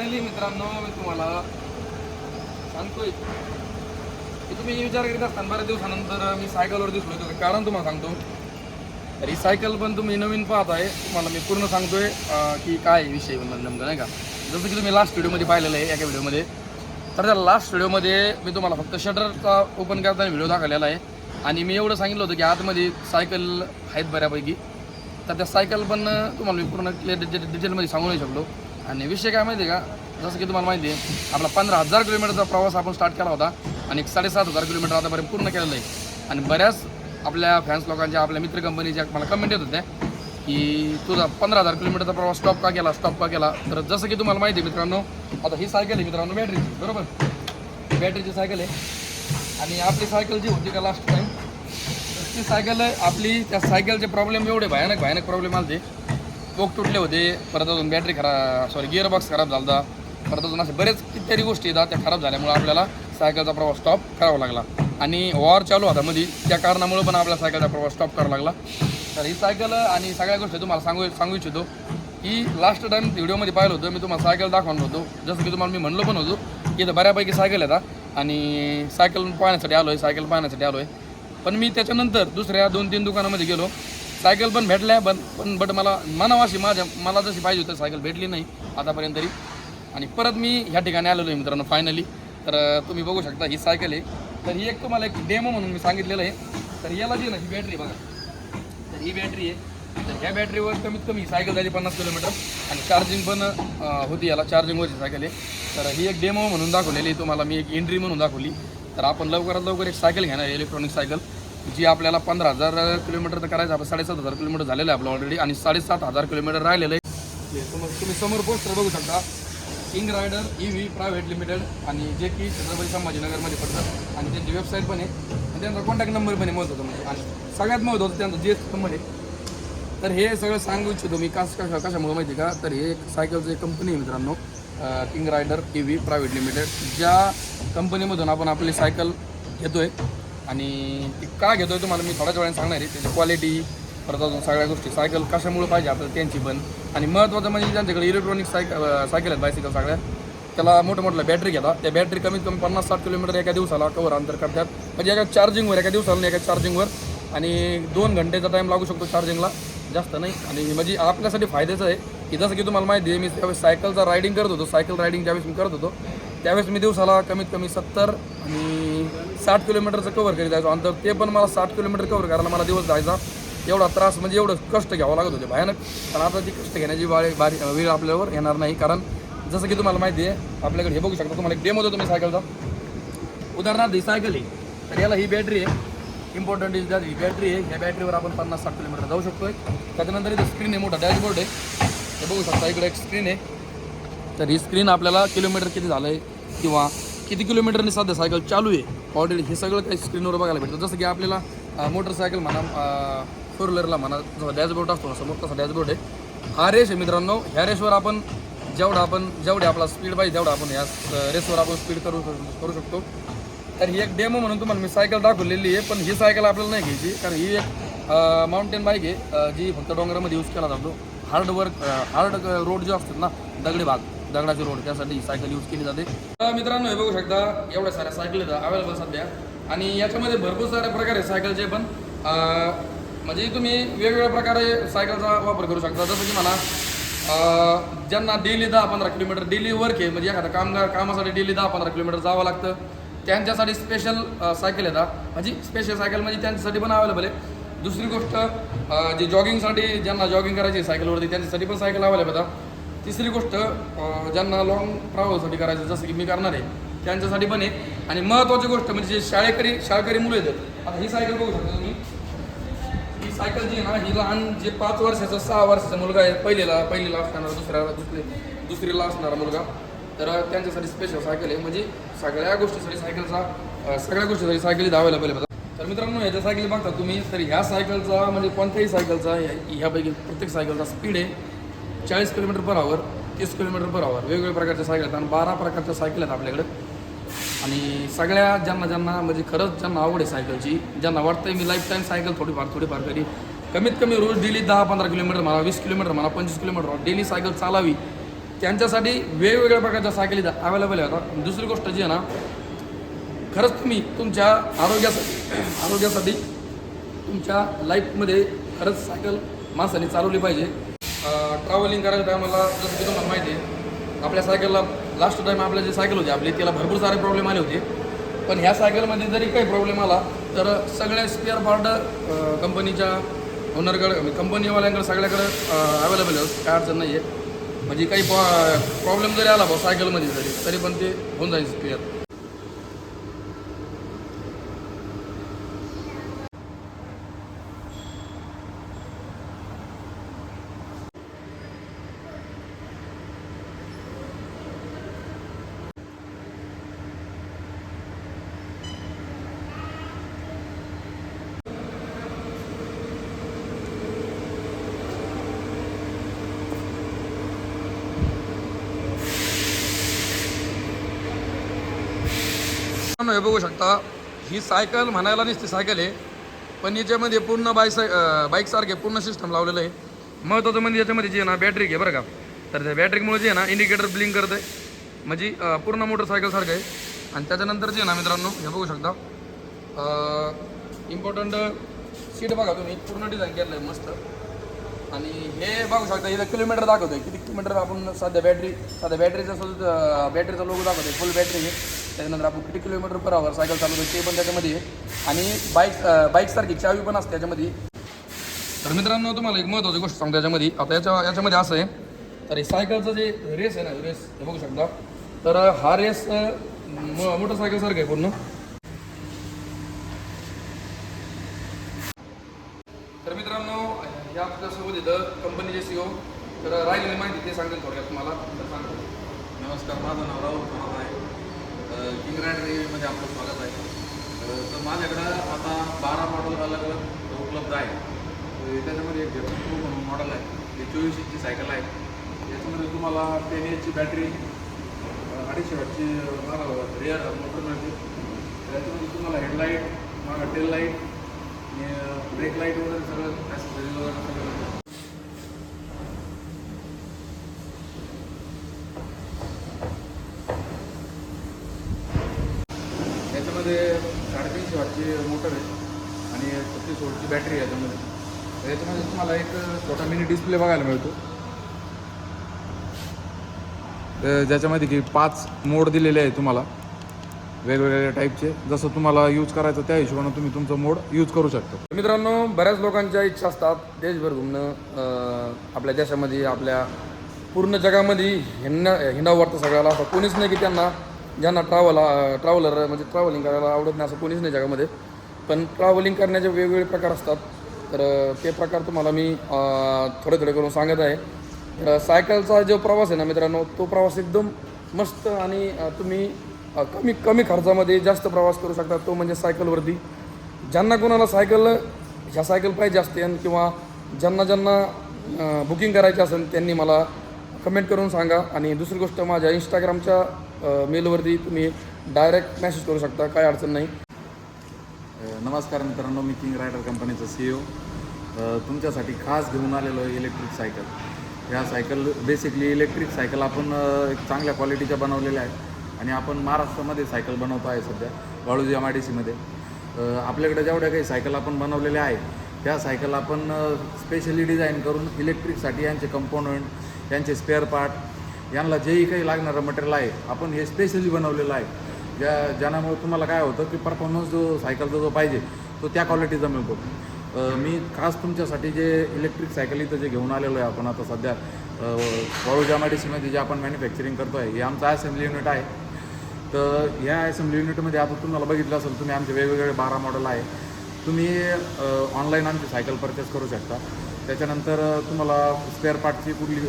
Finally मित्रांनो मी तुम्हाला सांगतोय. की तुम्ही विचार करीत असताना बऱ्याच दिवसानंतर मी सायकलवर दिसलो होतो कारण तुम्हाला सांगतो. रिसायकल सायकल पण तुम्ही नवीन पाहत आहे तुम्हाला मी पूर्ण सांगतोय की काय विषय नेमकं नाही का? जसं की तुम्ही लास्ट व्हिडिओमध्ये पाहिलेलं आहे एका व्हिडिओमध्ये तर त्या लास्ट व्हिडिओमध्ये मी तुम्हाला फक्त शटरचा ओपन करताना व्हिडिओ दाखवलेला आहे. आणि मी एवढं सांगितलं होतं की आतमध्ये सायकल आहेत बऱ्यापैकी. तर त्या सायकल पण तुम्हाला मी पूर्ण क्लिअर डिटेलमध्ये सांगू नाही शकलो. आणि विषय काय माहिती आहे का? जसं की तुम्हाला माहिती आहे आपला पंधरा हजार किलोमीटरचा प्रवास आपण स्टार्ट केला होता आणि एक साडेसात हजार किलोमीटर आतापर्यंत पूर्ण केलेलं आहे. आणि बऱ्याच आपल्या फॅन्स लोकांच्या आपल्या मित्र कंपनीच्या मला कमेंट येत होत्या की तुझा पंधरा हजार किलोमीटरचा प्रवास स्टॉप का केला? स्टॉप का केला? तर जसं की तुम्हाला माहिती आहे मित्रांनो आता ही सायकल आहे मित्रांनो बॅटरीची बरोबर? बॅटरीची सायकल आहे. आणि आपली सायकल जी होती का लास्ट टाईम ती सायकल आपली त्या सायकलचे प्रॉब्लेम एवढे भयानक भयानक प्रॉब्लेम आले पोक तुटले होते परत अजून बॅटरी खराब सॉरी गिअरबॉक्स खराब झाला होता परत अजून असे बरेच कितीतरी गोष्टी येतात त्या खराब झाल्यामुळे आपल्याला सायकलचा प्रवास स्टॉप करावा लागला. आणि वॉर चालू होता मध्ये त्या कारणामुळे पण आपल्या सायकलचा प्रवास स्टॉप करावा लागला. तर ही सायकल आणि सगळ्या गोष्टी तुम्हाला सांगू सांगू इच्छितो. की लास्ट टाइम व्हिडिओमध्ये पाहिलं होतं मी तुम्हाला सायकल दाखवणार होतो. जसं की तुम्हाला मी म्हणलो पण होतो की इथं बऱ्यापैकी सायकल येतात आणि सायकल पाहण्यासाठी आलो आहे सायकल पाहण्यासाठी आलो आहे पण मी त्याच्यानंतर दुसऱ्या दोन तीन दुकानामध्ये गेलो. सायकल पण भेटल्या पण पण बट मला मनावाशी माझ्या मला जशी पाहिजे होती सायकल भेटली नाही आतापर्यंत तरी. आणि परत मी ह्या ठिकाणी आलेलो आहे मित्रांनो फायनली तर तुम्ही बघू शकता ही सायकल आहे. तर ही एक तुम्हाला एक डेमो म्हणून मी सांगितलेलं आहे. तर याला जी ना ही बॅटरी बघा. तर ही बॅटरी आहे. तर ह्या बॅटरीवर कमीत कमी सायकल झाली पन्नास किलोमीटर. आणि चार्जिंग पण होती याला चार्जिंगवरची सायकल आहे. तर ही एक डेमो म्हणून दाखवलेली तुम्हाला मी एक एंट्री म्हणून दाखवली. तर आपण लवकरात लवकर एक सायकल घेणार आहे इलेक्ट्रॉनिक सायकल. जी आपल्याला पंधरा हजार किलोमीटर तर करायचं आपण साडेसात हजार किलोमीटर झालेलं आहे आपलं ऑलरेडी आणि साडेसात हजार किलोमीटर राहिलेलं आहे. हे तुम्ही तुम्ही समोर पोस्टर बघू शकता. King Rider E V private limited आणि जे की छत्रपती संभाजीनगरमध्ये पडतात. आणि त्यांची वेबसाईट पण आहे. आणि त्यांचा कॉन्टॅक्ट नंबर पण आहे महत्त्वाचा म्हणजे. आणि सगळ्यात महत्त्वाचं त्यांचा जी एस नंबर आहे. तर हे सगळं सांगू इच्छितो मी. कास कशा कशामुळे माहिती आहे का? तर हे एक सायकलचं एक कंपनी आहे मित्रांनो. King Rider E V private limited ज्या कंपनीमधून आपण आपली सायकल घेतो आहे आणि ती का घेतोय तुम्हाला मी थोड्याच वेळाने सांगणार आहे. त्याची क्वालिटी परत अजून सगळ्या गोष्टी सायकल कशामुळे पाहिजे आपल्याला त्यांची पण. आणि महत्त्वाचं म्हणजे त्यांच्याकडे इलेक्ट्रॉनिक सायकल सायकल आहेत बायसिकल सगळ्या त्याला मोठं मोठं बॅटरी घेता. त्या बॅटरी कमीत कमी पन्नास साठ किलोमीटर एका दिवसाला कवर अंतर करतात. म्हणजे एका चार्जिंगवर एका दिवसाला एका चार्जिंगवर आणि दोन घंटेचा टाईम लागू शकतो चार्जिंगला जास्त नाही. आणि म्हणजे आपल्यासाठी फायद्याचं आहे की जसं की तुम्हाला माहिती आहे मी त्यावेळेस सायकलचा रायडिंग करत होतो सायकल रायडिंग ज्यावेळेस मी करत होतो त्यावेळेस मी दिवसाला कमीत कमी सत्तर आणि साठ किलोमीटरचं कवर करीत जायचो अंतर ते पण मला साठ किलोमीटर कवर करायला मला दिवस जायचा. एवढा त्रास म्हणजे एवढं कष्ट घ्यावं लागत होते भयानक. पण आता ती कष्ट घेण्याची बारी बारी वेळ आपल्यावर येणार नाही. कारण जसं की तुम्हाला माहिती आहे आपल्याकडे हे बघू शकता. तुम्हाला एक डेमो देतो तुम्ही सायकलचा. उदाहरणार्थ ही सायकल आहे. तर याला ही बॅटरी आहे. इम्पॉर्टंट इज दॅट ही बॅटरी आहे. ह्या बॅटरीवर आपण पन्नास साठ किलोमीटर जाऊ शकतोय. त्याच्यानंतर इथे स्क्रीन आहे मोठा डॅशबोर्ड आहे. हे बघू शकता इकडे एक स्क्रीन आहे. तर ही स्क्रीन आपल्याला किलोमीटर किती झालं आहे किंवा किती किलोमीटरने सध्या सायकल चालू आहे ऑलरेडी हे सगळं काही स्क्रीनवर बघायला भेटतं. जसं की आपल्याला मोटरसायकल म्हणा फोर व्हीलरला म्हणा जसा डॅशबोर्ड असतो ना समोर तसा डॅशबोर्ड आहे. हा रेस आहे मित्रांनो. ह्या रेसवर आपण जेवढा आपण जेवढे आपला स्पीड पाहिजे तेवढा आपण या रेसवर आपण स्पीड करू करू शकतो. तर ही एक डेमो म्हणून तुम्हाला मी सायकल दाखवलेली आहे पण ही सायकल आपल्याला नाही घ्यायची कारण ही एक माउंटेन बाईक आहे जी फक्त डोंगरामध्ये यूज केला जातो. हार्ड वर्क हार्ड रोड जे असतात ना दगडी भाग. दगडाचे रोड त्यासाठी सायकल यूज केली जाते. तर मित्रांनो हे बघू शकता एवढ्या साऱ्या सायकल आहेत अवेलेबल सध्या. आणि याच्यामध्ये भरपूर साऱ्या प्रकार सायकलचे पण. म्हणजे तुम्ही वेगवेगळ्या प्रकारे सायकलचा वापर करू शकता. जसं की म्हणा ज्यांना डेली दहा पंधरा किलोमीटर डेली वर्क आहे म्हणजे एखादा कामगार कामासाठी डेली दहा पंधरा किलोमीटर जावं लागतं त्यांच्यासाठी स्पेशल सायकल येतात म्हणजे स्पेशल सायकल म्हणजे त्यांच्यासाठी पण अवेलेबल आहे. दुसरी गोष्ट जे जॉगिंगसाठी ज्यांना जॉगिंग करायची सायकलवरती त्यांच्यासाठी पण सायकल अवेलेबल येतात तिसरी गोष्ट ज्यांना लॉंग ट्रॅव्हलसाठी करायचं जसं की मी करणार आहे त्यांच्यासाठी पण आहे आणि महत्त्वाची गोष्ट म्हणजे जे शाळेकरी शाळकरी मुलं येतात. आता ही सायकल बघू शकता तुम्ही. ही सायकल जी आहे ना ही लहान जे पाच वर्षाचा सहा वर्षाचा मुलगा आहे पहिलेला पहिलीला असणारा दुसऱ्याला दुसरी दुसरीला असणारा मुलगा. तर त्यांच्यासाठी स्पेशल सायकल आहे. म्हणजे सगळ्या गोष्टीसाठी सायकलचा सगळ्या गोष्टीसाठी सायकल धावायला अवेलेबल आहे तर मित्रांनो ह्याच्या सायकली बघता तुम्ही तर ह्या सायकलचा म्हणजे कोणत्याही सायकलचा ह्यापैकी प्रत्येक सायकलचा स्पीड आहे. चाळीस किलोमीटर पर आवर तीस किलोमीटर पर आवर वेगवेगळ्या प्रकारच्या सायकल आहेत आणि बारा प्रकारच्या सायकल आहेत आपल्याकडे. आणि सगळ्या ज्यांना ज्यांना म्हणजे खरंच ज्यांना आवड आहे सायकलची ज्यांना वाटतंय मी लाईफ टाईम सायकल थोडीफार थोडीफार करी कमीत कमी रोज डेली दहा पंधरा किलोमीटर म्हणा वीस किलोमीटर म्हणा पंचवीस किलोमीटर डेली सायकल चालावी. त्यांच्यासाठी वेगवेगळ्या प्रकारच्या सायकली इथं अवेलेबल आहेत. दुसरी गोष्ट जी आहे ना खरंच तुम्ही तुमच्या आरोग्यासाठी आरोग्यासाठी तुमच्या लाईफमध्ये खरंच सायकल माणसाने चालवली पाहिजे. ट्रॅव्हलिंग करायच्या टायमाला जसं की तुम्हाला माहिती आहे आपल्या सायकलला लास्ट टाईम आपल्या जे सायकल होती आपली त्याला भरपूर सारे प्रॉब्लेम आले होते. पण ह्या सायकलमध्ये जरी काही प्रॉब्लेम आला तर सगळ्या स्पेअर पार्ट कंपनीच्या ओनरकडे कंपनीवाल्यांकडे सगळ्याकडे अवेलेबल आहे. काय अडचण नाही आहे म्हणजे काही प्रॉब्लेम जरी आला भाऊ सायकलमध्ये जरी तरी पण ते होऊन जाईल स्पेअर हे बघू शकता ही सायकल म्हणायला नसती सायकल आहे पण याच्यामध्ये पूर्ण बाईक बाईकसारखे पूर्ण सिस्टम लावलेलं आहे. महत्त्वाचं म्हणजे याच्यामध्ये जे आहे ना बॅटरी घे बरं का. तर त्या बॅटरीमुळे जे आहे ना इंडिकेटर ब्लिंक करतं आहे म्हणजे पूर्ण मोटरसायकलसारखं आहे. आणि त्याच्यानंतर जे आहे ना मित्रांनो हे बघू शकता. इम्पॉर्टंट सीट बघा तुम्ही पूर्ण डिझाईन केलं आहे मस्त. आणि हे बघू शकता इथं किलोमीटर दाखवतोय. किती किलोमीटर आपण सध्या बॅटरी सध्या बॅटरीचा सुद्धा बॅटरीचा लोगो आहे फुल बॅटरी आहे. त्याच्यानंतर आपण किती किलोमीटर पर आवर सायकल चालवतो ते पण त्याच्यामध्ये. आणि बाईक बाईकसारखी चावी पण असते त्याच्यामध्ये. तर मित्रांनो तुम्हाला एक महत्त्वाची गोष्ट सांगतो त्याच्यामध्ये. आता याच्या याच्यामध्ये असं आहे. तर हे सायकलचं जे रेस आहे ना रेस हे बघू शकता. तर हा रेस मोटरसायकलसारखं आहे पूर्ण. तर मित्रांनो या आपल्यासोबत इथं कंपनीचे सीओ तर राहिलेली माहिती ते सांगतील थोडक्यात तुम्हाला. तर सांगा. नमस्कार माझं नाव राहुल कुमार आहे. किंग राईड रेल्वेमध्ये आपलं स्वागत आहे. तर माझ्याकडं आता बारा मॉडेल अलग अलग उपलब्ध आहे त्याच्यामध्ये एक झेरो म्हणून मॉडेल आहे. ते चोवीस इंची सायकल आहे. याच्यामध्ये तुम्हाला टेन एचची बॅटरी अडीचशे वॅटची रिअर मोटर मिळते. त्याच्यामध्ये तुम्हाला हेडलाईट मागं टेल लाइट आणि ब्रेक लाइट वगैरे सगळं ॲसेसरीज वगैरे सगळं मिळतं. याच्यामध्ये साडेतीनशे वॉटची मोटर आहे आणि छत्तीस वोल्टची बॅटरी आहे त्यामध्ये. याच्यामध्ये तुम्हाला एक छोटा मिनी डिस्प्ले बघायला मिळतो. ज्याच्यामध्ये की पाच मोड दिलेले आहे तुम्हाला. वेगवेगळ्या टाईपचे जसं तुम्हाला यूज करायचं त्या हिशोबानं तुम्ही तुमचं मोड यूज करू शकता. मित्रांनो बऱ्याच लोकांच्या इच्छा असतात देशभर घुमणं. आपल्या देशामध्ये आपल्या पूर्ण जगामध्ये हिंड हिंडावं वाटतं सगळ्याला. असं कोणीच नाही की त्यांना ज्यांना ट्रॅव्हल ट्रॅव्हलर म्हणजे ट्रॅव्हलिंग करायला आवडत नाही असं कोणीच नाही जगामध्ये. पण ट्रॅव्हलिंग करण्याचे वेगवेगळे प्रकार असतात. तर ते प्रकार तुम्हाला मी थोडे थोडे करून सांगत आहे. तर सायकलचा जो प्रवास आहे ना मित्रांनो तो प्रवास एकदम मस्त आणि तुम्ही कमी कमी खर्चामध्ये जास्त प्रवास करू शकता. तो म्हणजे सायकलवरती ज्यांना कोणाला सायकल ह्या सायकल पाहिजे असते आणि किंवा ज्यांना ज्यांना बुकिंग करायची असेल त्यांनी मला कमेंट करून सांगा. आणि दुसरी गोष्ट माझ्या इंस्टाग्रामच्या मेलवरती तुम्ही डायरेक्ट मेसेज करू शकता काय अडचण नाही. नमस्कार मित्रांनो मी किंग रायडर कंपनीचा सी ओ तुमच्यासाठी खास घेऊन आलेलो आहे इलेक्ट्रिक सायकल ह्या सायकल बेसिकली इलेक्ट्रिक सायकल आपण एक चांगल्या क्वालिटीच्या बनवलेल्या आहेत. आणि आपण महाराष्ट्रामध्ये सायकल बनवतो आहे सध्या वाळूजी एम आय डी सीमध्ये आपल्याकडे जेवढ्या काही सायकल आपण बनवलेल्या आहेत त्या सायकल आपण स्पेशली डिझाईन करून इलेक्ट्रिकसाठी यांचे कंपोनंट यांचे स्पेअर पार्ट यांना जेही काही लागणारं मटेरियल आहे आपण हे स्पेशली बनवलेलं आहे. ज्या ज्यामुळे तुम्हाला काय होतं की परफॉर्मन्स जो सायकलचा जो पाहिजे तो त्या क्वालिटीचा मिळतो. मी खास तुमच्यासाठी जे इलेक्ट्रिक सायकल इथं जे घेऊन आलेलो आहे आपण आता सध्या वाळूजा एम जे आपण मॅन्युफॅक्चरिंग करतो आहे हे आमचं असेंब्ली युनिट आहे. तर ह्या असेंब्ली युनिटमध्ये आता तुम्हाला बघितलं असेल तुम्ही आमचे वेगवेगळे बारा मॉडेल आहे. तुम्ही ऑनलाईन आमची सायकल परचेस करू शकता. त्याच्यानंतर तुम्हाला स्पेअर पार्टची कुठली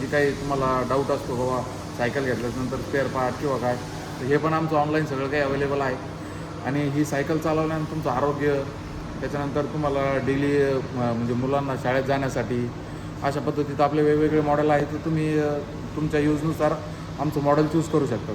जी काही तुम्हाला डाऊट असतो बाबा सायकल घेतल्यानंतर स्पेअर पार्ट किंवा काय तर हे पण आमचं ऑनलाईन सगळं काही अवेलेबल आहे. आणि ही सायकल चालवल्यानंतर तुमचं आरोग्य त्याच्यानंतर तुम्हाला डेली म्हणजे मुलांना शाळेत जाण्यासाठी अशा पद्धतीत आपले वेगवेगळे मॉडेल आहेत ते तुम्ही तुमच्या यूजनुसार आमचं मॉडेल चूज करू शकतात.